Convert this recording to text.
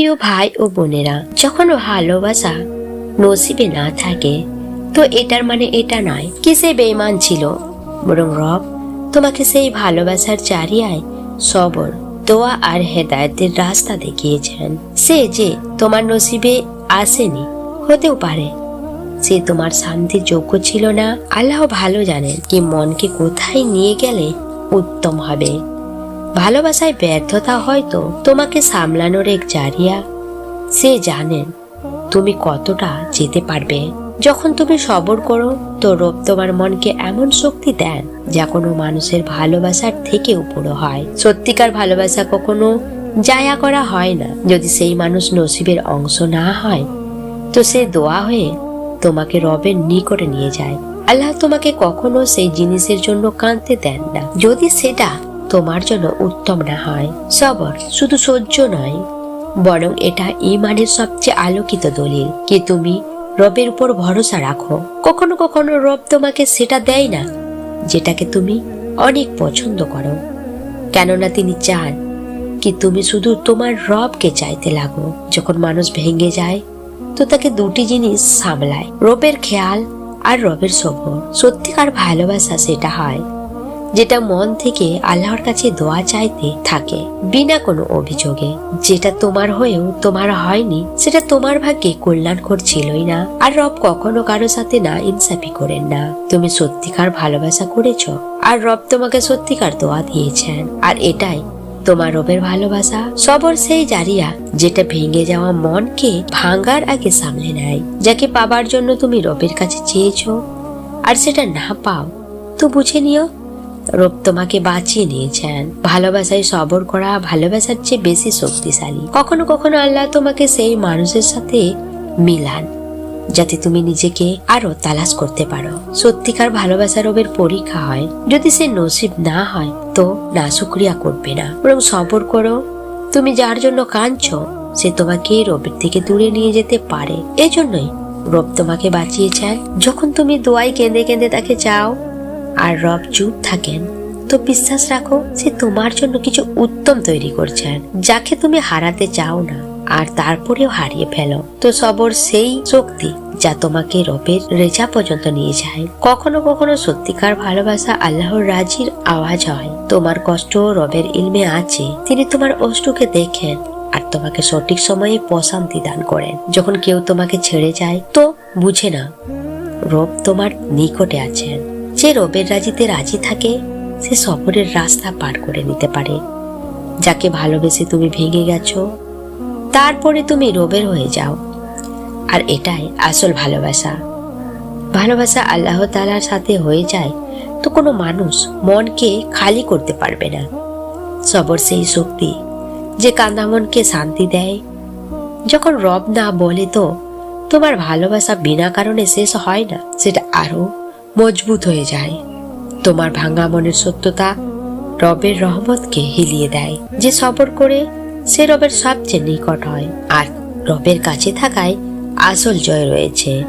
প্রিয় ভাই ও বোনেরা, যখন ভালোবাসা নসিবে না থাকে, তো এটার মানে এটা নয় কি সে বেইমান ছিল, বরং রব তোমাকে সেই ভালোবাসার চারিয়ায় সবর, দোয়া আর হেদায়তের রাস্তা দেখিয়েছেন। সে যে তোমার নসিবে আসেনি, হতেও পারে। সে তোমার শান্তির যোগ্য ছিল না। আল্লাহ ভালো জানেন কি মনকে কোথায় নিয়ে গেলে উত্তম হবে। ভালোবাসায় ব্যর্থতা হয়তো তোমাকে সামলানোর এক জারিয়া। সে জানেন তুমি কতটা যেতে পারবে। যখন তুমি সবর করো, তো রব তোমার মনকে এমন শক্তি দেন যা কোনো মানুষের ভালোবাসার থেকে উপরও হয়। সত্যিকার ভালোবাসা কখনো জায়া করা হয় না। যদি সেই মানুষ নসিবের অংশ না হয়, তো সে দোয়া হয়ে তোমাকে রবের নিকটে নিয়ে যায়। আল্লাহ তোমাকে কখনো সেই জিনিসের জন্য কাঁদতে দেন না। যদি সেটা তোমার জন্য উত্তম না হয়। সবর শুধু সহ্য নয়, বরং এটা ইমানের সবচেয়ে আলোকিত দলিল কি তুমি রবের উপর ভরসা রাখো। কখনো কখনো রব তোমাকে সেটা দেয় না, যেটাকে তুমি অনেক পছন্দ করো। কেননা তিনি চান কি তুমি শুধু তোমার রবকে চাইতে লাগো। যখন মানুষ ভেঙে যায়, তো তাকে দুটি জিনিস সামলায়, রবের খেয়াল আর রবের সবর। সত্যিকার ভালোবাসা সেটা হয় যেটা মন থেকে আল্লাহর কাছে দোয়া চাইতে থাকে, বিনা কোনো অভিযোগে। যেটা তোমার হয়েও তোমার হয়নি, সেটা তোমার ভাগ্যে কল্যাণকর ছিলই না। আর রব কখনো কারও সাথে না ইনসাফি করেন না। তুমি সত্যিকার ভালোবাসা করেছ, আর রব তোমাকে সত্যিকার দোয়া দিয়েছেন। আর এটাই তোমার রবের ভালোবাসা। সবর সেই জারিয়া, যেটা ভেঙে যাওয়া মনকে ভাঙার আগে সামলে নেয়, যাকে পাবার জন্য তুমি রবের কাছে চেয়েছো। আর সেটা না পাও, তো বুঝে নিও রব তোমাকে বাঁচিয়ে নিয়েছেন। ভালোবাসায় সবর করা ভালোবাসার চেয়ে বেশি শক্তিশালী। কখনো কখনো আল্লাহ তোমাকে সেই মানুষের সাথে মিলান, যাতে তুমি নিজেকে আরও তালাশ করতে পারো। সত্যিকার ভালোবাসা রবের পরীক্ষা হয়। যদি সে নসিব না হয়, তো না শুক্রিয়া করবে না। বরং সবর করো, তুমি যার জন্য কাঁদছ, সে তোমাকে রবের থেকে দূরে নিয়ে যেতে পারে। এজন্যই রব তোমাকে বাঁচিয়েছেন। যখন তুমি দোয়াই কেঁদে কেঁদে তাকে চাও আর রব চুপ থাকেন। তো বিশ্বাস রাখো সে তোমার জন্য কিছু উত্তম তৈরি করছেন, যাকে তুমি হারাতে চাও না, আর তারপরেও হারিয়ে ফেলো। তো সবর সেই শক্তি যা তোমাকে রবের রেজা পর্যন্ত নিয়ে যায়। কখনো কখনো সত্যিকার ভালোবাসা আল্লাহর রাজির আওয়াজ হয়। তোমার কষ্ট রবের ইলমে আছে। তিনি তোমার অষ্টুকে দেখেন আর তোমাকে সঠিক সময়ে প্রশান্তি দান করেন। যখন কেউ তোমাকে ছেড়ে যায়, তো বুঝে না রব তোমার নিকটে আছেন। যে রবের রাজিতে রাজি থাকে, সে সফরের রাস্তা পার করে নিতে পারে। যাকে ভালোবেসে তুমি ভেঙে গেছো, তারপরে তুমি রবের হয়ে যাও। আর এটাই আসল ভালোবাসা। ভালোবাসা আল্লাহ তালার সাথে হয়ে যায় তো কোনো মানুষ মনকে খালি করতে পারবে না। সবর সেই শক্তি যে কান্দা মনকে শান্তি দেয়। যখন রব না বলে তো তোমার ভালোবাসা বিনা কারণে শেষ হয় না, সেটা আরও মজবুত হয়ে যায়। তোমার ভাঙা মনের সত্যতা রবের রহমতকে হিলিয়ে দেয়। যে সবর করে সে রবের সবচেয়ে নিকট হয়। আর রবের কাছে থাকায় আসল জয় রয়েছে।